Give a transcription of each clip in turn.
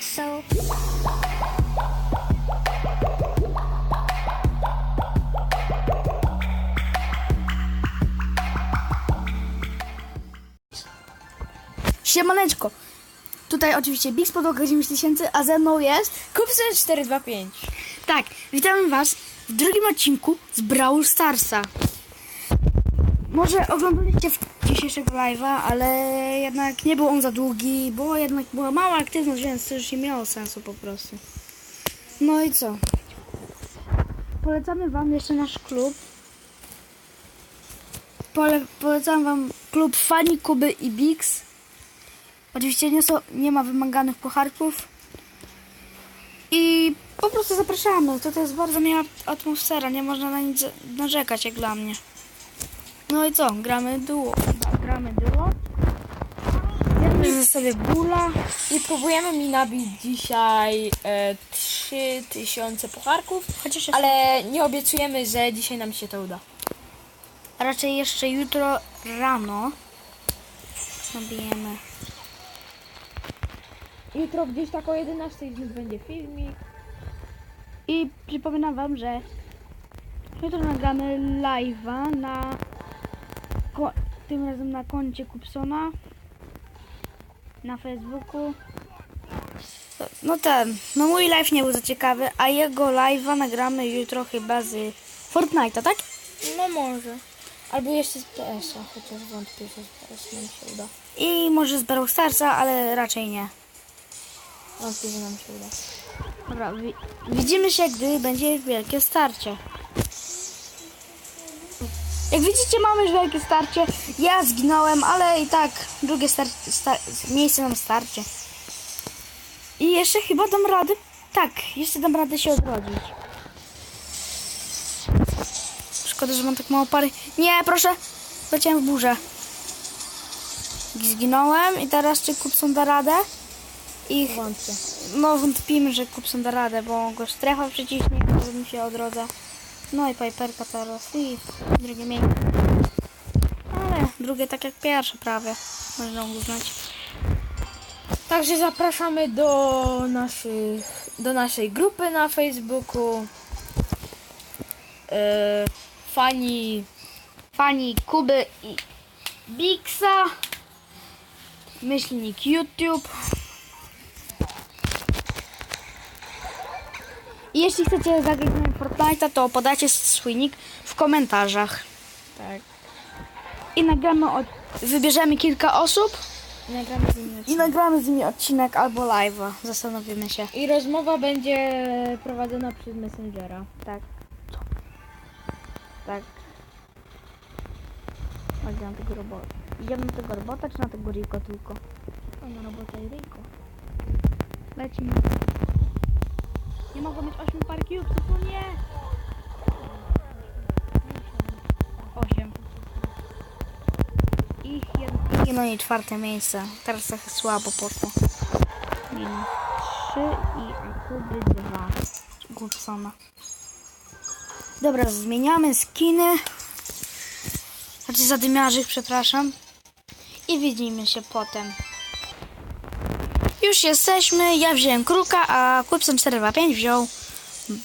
so. Siemaneczko. Tutaj oczywiście Big Podłoga 9000, a ze mną jest... Kupsen 425. Tak, witamy Was w drugim odcinku z Brawl Starsa. Może oglądaliście w dzisiejszego live'a, ale jednak nie był on za długi, bo jednak była mała aktywność, więc to już nie miało sensu po prostu. No i co? Polecamy Wam jeszcze nasz klub. Pole, polecam Wam klub Fani, Kuby i Bix. Oczywiście nie, nie ma wymaganych pucharków. I po prostu zapraszamy. To jest bardzo miła atmosfera. Nie można na nic narzekać, jak dla mnie. No i co? Gramy duo. Gramy duo. Bierzemy ze sobie bula. I próbujemy mi nabić dzisiaj e, 3000 pucharków, Chociaż ale ale nie obiecujemy, że dzisiaj nam się to uda. raczej jeszcze jutro rano nabijemy. Jutro gdzieś tak o 11 już będzie filmik. I przypominam wam, że jutro nagramy live'a na tym razem na koncie Kupsona na Facebooku. No ten, no mój live nie był za ciekawy, a jego live'a nagramy jutro chyba z Fortnite'a, tak? No może. Albo jeszcze z PS-a, chociaż wątpię, że z PS nam się uda. I może z Brawl Starsa, ale raczej nie. Wątpię, że nam się uda. Dobra, wi- widzimy się, gdy będzie wielkie starcie. Jak widzicie, mamy już wielkie starcie. Ja zginąłem, ale i tak drugie star- sta- miejsce na starcie. I jeszcze chyba dam radę. Tak, jeszcze dam radę się odrodzić. Szkoda, że mam tak mało pary. Nie, proszę. Leciałem w burzę. Zginąłem i teraz czy Kupson da radę? I Wątpię. no wątpimy, że Kupson da radę, bo go strefa przyciśnie, że mi się odrodza. No i Piperka teraz i drugie miejsce. Ale drugie tak jak pierwsze prawie, można uznać. Także zapraszamy do naszych, do naszej grupy na Facebooku. E, fani Fani Kuby i Bixa. Myślnik YouTube. I jeśli chcecie zagrać w Fortnite'a, to podajcie swój nick w komentarzach. Tak. I nagramy od... Wybierzemy kilka osób Nagramy z nimi i nagramy z nimi odcinek albo live'a. Zastanowimy się. I rozmowa będzie prowadzona przez Messengera. Tak. Tak. Chodź na tego robota. Idziemy na tego robota, czy na tego Riko tylko? A na robota i Ryjko. Lecimy. Nie mogę mieć 8 par cubesów, no nie! 8. Ich jedno, i no i czwarte miejsce. Teraz trochę słabo poszło. Minus 3 i Akuby 2. Gubsona. Dobra, zmieniamy skiny. Znaczy zadymiarzych, przepraszam. I widzimy się potem. Już jesteśmy. Ja wziąłem kruka, a Kupson 425 wziął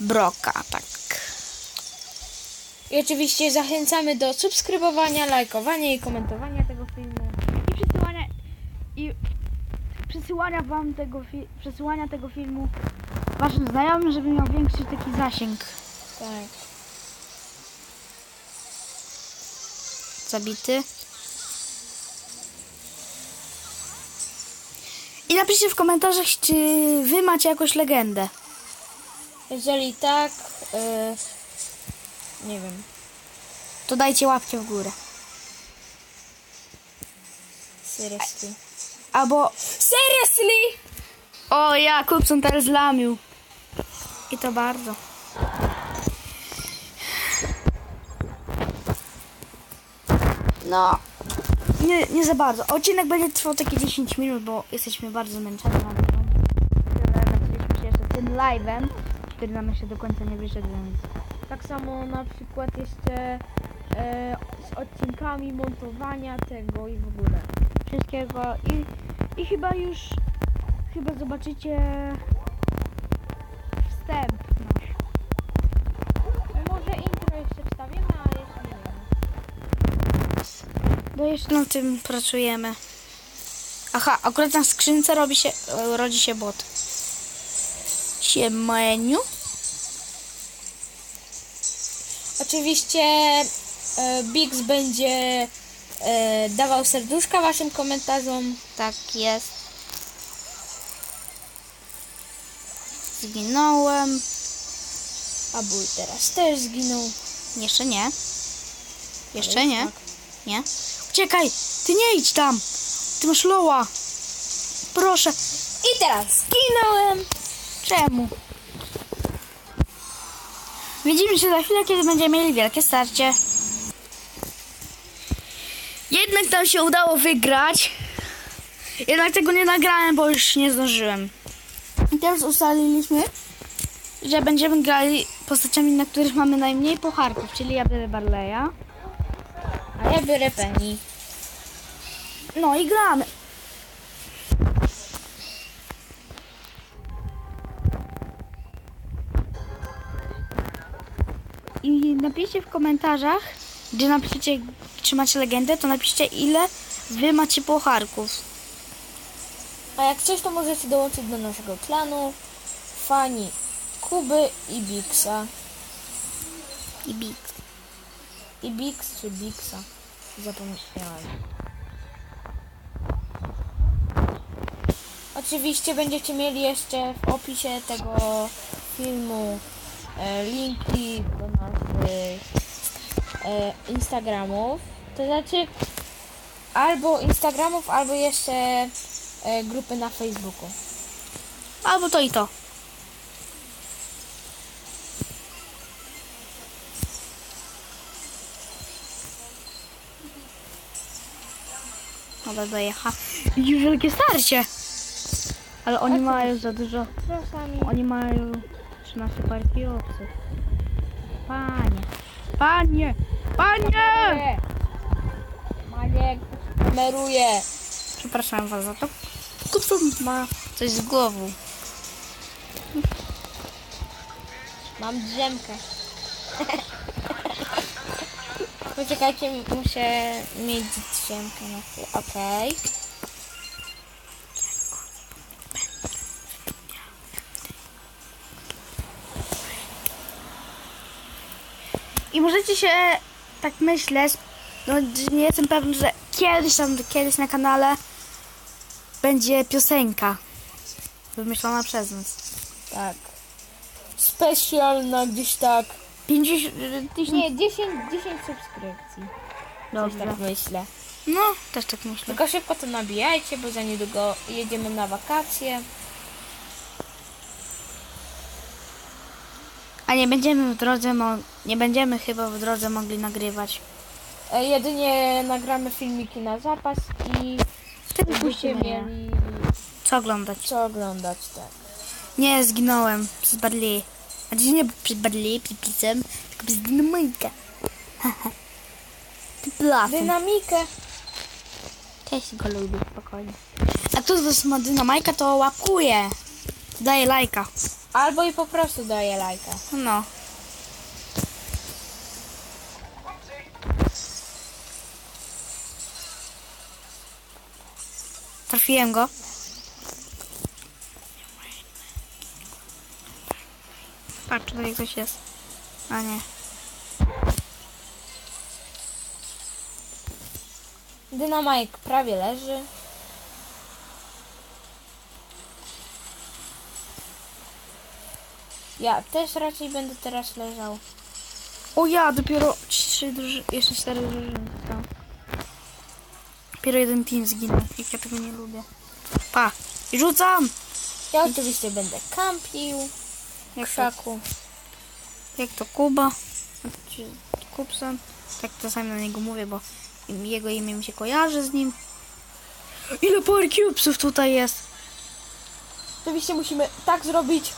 broka, tak. I oczywiście zachęcamy do subskrybowania, lajkowania i komentowania tego filmu. I przesyłania i przesyłania wam tego fi- przesyłania tego filmu waszym znajomym, żeby miał większy taki zasięg. Tak. Zabity. Napiszcie w komentarzach, czy wy macie jakąś legendę. Jeżeli tak, e, nie wiem. To dajcie łapkę w górę. Seriously. Albo Seriously? O, ja Kupson teraz zlamił. I to bardzo. No, nie, nie za bardzo. Odcinek będzie trwał takie 10 minut, bo jesteśmy bardzo zmęczeni. Zaczęliśmy się jeszcze tym live'em, który nam jeszcze do końca nie wyszedł, więc... Tak samo na przykład jeszcze e, z odcinkami montowania tego i w ogóle. Wszystkiego i, i chyba już chyba zobaczycie No jeszcze nad tym pracujemy. Aha, akurat na skrzynce robi się, e, rodzi się bot. Siemeniu. Oczywiście e, Bix będzie e, dawał serduszka waszym komentarzom. Tak jest. Zginąłem. A ból teraz też zginął. Jeszcze nie. Jeszcze nie. tak. Nie. Uciekaj! Ty nie idź tam! Ty masz loła! Proszę! I teraz zginąłem. Czemu? Widzimy się za chwilę, kiedy będziemy mieli wielkie starcie. Jednak nam się udało wygrać. Jednak tego nie nagrałem, bo już nie zdążyłem. I teraz ustaliliśmy, że będziemy grali postaciami, na których mamy najmniej pucharków, czyli ja biorę Barleya. A ja biorę Penny. No i gramy. I napiszcie w komentarzach, gdzie napiszecie, czy macie legendę, to napiszcie ile wy macie pucharków. A jak coś, to możecie dołączyć do naszego klanu. Fani Kuby i Bixa. I big. I Bix czy Bixa? Zapomniałem. Oczywiście będziecie mieli jeszcze w opisie tego filmu e, linki do naszych e, Instagramów. To znaczy albo Instagramów, albo jeszcze e, grupy na Facebooku. Albo to i to. Dobra, dojecha. Już wielkie starcie. Ale oni mają za dużo. Czasami. Oni mają 13 partii obcych. Panie. Panie. Panie! Maniek kameruje. Przepraszam was za to. Kupson ma coś z głową. Mam drzemkę. Poczekajcie, muszę mieć drzemkę na chwilę. Okej. I możecie się, tak myślę, no nie jestem pewny, że kiedyś tam, kiedyś na kanale będzie piosenka wymyślona przez nas. Tak. Specjalna gdzieś tak. 50 tysięcy. Nie, 10, 10 subskrypcji. Coś Dobrze. tak myślę. No, też tak myślę. Tylko szybko to nabijajcie, bo za niedługo jedziemy na wakacje. A nie będziemy w drodze, mo- nie będziemy chyba w drodze mogli nagrywać. E, jedynie nagramy filmiki na zapas i Wtedy będziecie je. mieli Co oglądać? co oglądać, tak. Nie, zginąłem przez Barley. A dziś nie przez Barley, przez plicem, tylko przez dynamajkę. Haha. Ty blafem. Dynamikę. Też go lubię, spokojnie. A kto z was ma dynamajka, to łapkuje. Daje lajka. Albo i po prostu daję lajka. No. Trafiłem go. Tutaj ktoś jest. A nie. Dynamajk prawie leży. Ja też raczej będę teraz leżał. O ja, dopiero trzy drużyny, jeszcze cztery drużyny. Dopiero jeden team zginął, jak ja tego nie lubię. Pa, i rzucam! Ja oczywiście będę kampił w Jak to, krzaku. Jak to Kuba, czy Kupson, tak czasami na niego mówię, bo jego imię mi się kojarzy z nim. Ile power cubesów tutaj jest? Oczywiście musimy tak zrobić,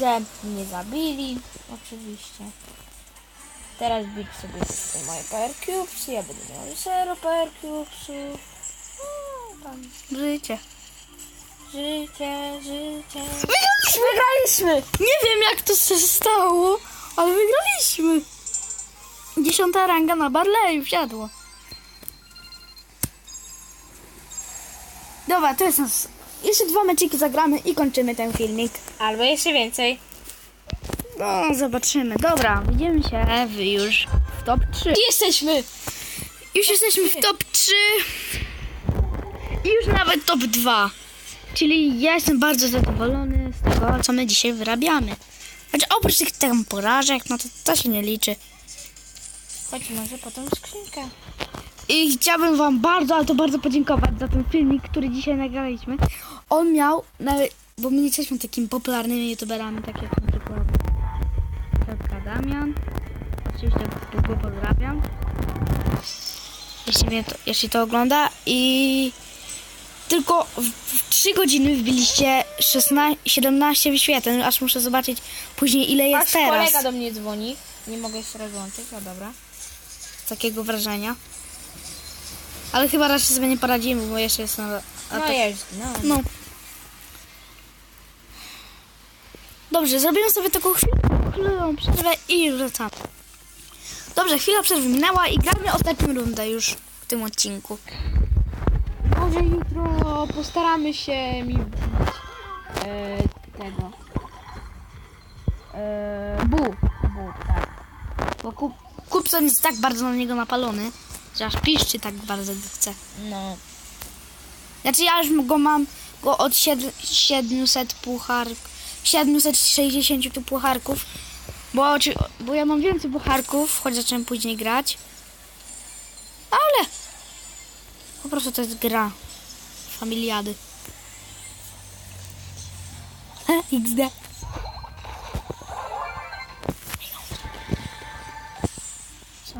że nie zabili. Oczywiście. Teraz bić sobie wszystkie moje power cubes. Ja będę miał 0 power cubesów. No. Życie. życie, życie. Wygraliśmy! Nie wiem jak to się stało, ale wygraliśmy. Dziesiąta ranga na Barley wsiadło. Dobra, to jest nas. Jeszcze dwa mecziki zagramy i kończymy ten filmik. Albo jeszcze więcej. No, zobaczymy. Dobra, widzimy się w już w top 3. Jesteśmy! Już jesteśmy w top 3 i już nawet top 2. Czyli ja jestem bardzo zadowolony z tego, co my dzisiaj wyrabiamy. Znaczy oprócz tych tam porażek, no to to się nie liczy. Chodź może potem skrzynkę. I chciałbym wam bardzo, ale to bardzo podziękować za ten filmik, który dzisiaj nagraliśmy. On miał, nawet, bo my nie jesteśmy takimi popularnymi youtuberami, tak jak na przykład Piotrka Damian. Oczywiście go pozdrawiam. Jeśli, mnie to, jeśli to ogląda i tylko w, w 3 godziny wbiliście 16, 17 wyświetleń, aż muszę zobaczyć później ile jest Aż teraz. kolega do mnie dzwoni. Nie mogę się rozłączyć, a dobra. takiego wrażenia. Ale chyba raczej sobie nie poradzimy, bo jeszcze jest na... a No to- jest, no. No. Dobrze, zrobimy sobie taką chwilę, przerwę i wracamy. Dobrze, chwila przerwy minęła i gramy ostatnią rundę już w tym odcinku. Może jutro postaramy się mi wbić e, tego. E, bu. Bu, tak. Bo kup, jest tak bardzo na niego napalony, że aż piszczy tak bardzo go chce. No. Znaczy ja już go mam go od sied- 700 puchar 760 tu pucharków, bo, bo ja mam więcej pucharków, choć zacząłem później grać. Ale po prostu to jest gra familiady. XD. Co?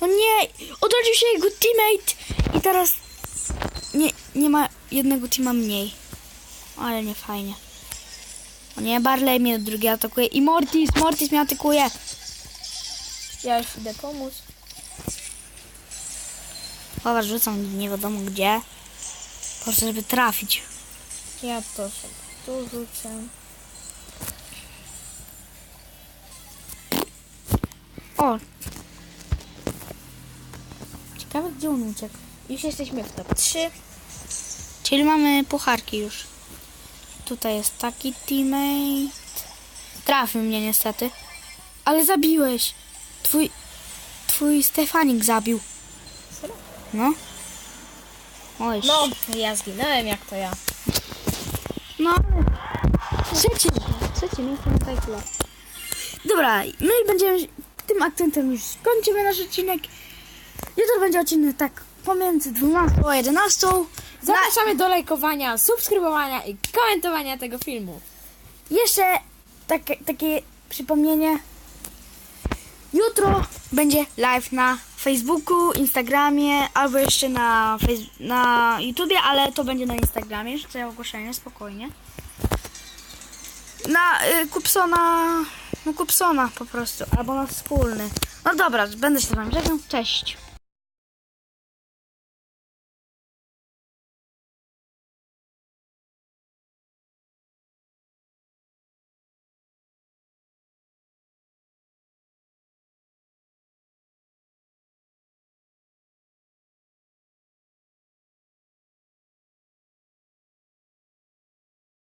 No nie! Odrodził się jego teammate! I teraz nie, nie ma jednego teama mniej. Ale nie fajnie. O nie, Barley mnie drugi atakuje. I Mortis! Mortis mnie atakuje! Ja już idę pomóc. Chyba rzucam nie wiadomo gdzie. Po prostu, żeby trafić. Ja to sobie tu rzucę. O! Ciekawe gdzie on uciekł. Już jesteśmy w top 3. Czyli mamy pucharki już. Tutaj jest taki teammate. Trafił mnie niestety. Ale zabiłeś. Twój. Twój Stefanik zabił. Serio? No. Oj. No, ja zginąłem jak to ja. No ale. Trzecie. Trzecie miejsce na tajkle. Dobra, my będziemy tym akcentem już kończymy nasz odcinek. Jutro będzie odcinek tak pomiędzy 12 a 11. Zapraszamy do lajkowania, subskrybowania i komentowania tego filmu. Jeszcze takie, takie przypomnienie. Jutro będzie live na Facebooku, Instagramie albo jeszcze na, na YouTubie, ale to będzie na Instagramie. Jeszcze ogłoszenie, spokojnie. Na y, Kupsona, no Kupsona po prostu, albo na wspólny. No dobra, będę się z wami żegnał. Cześć.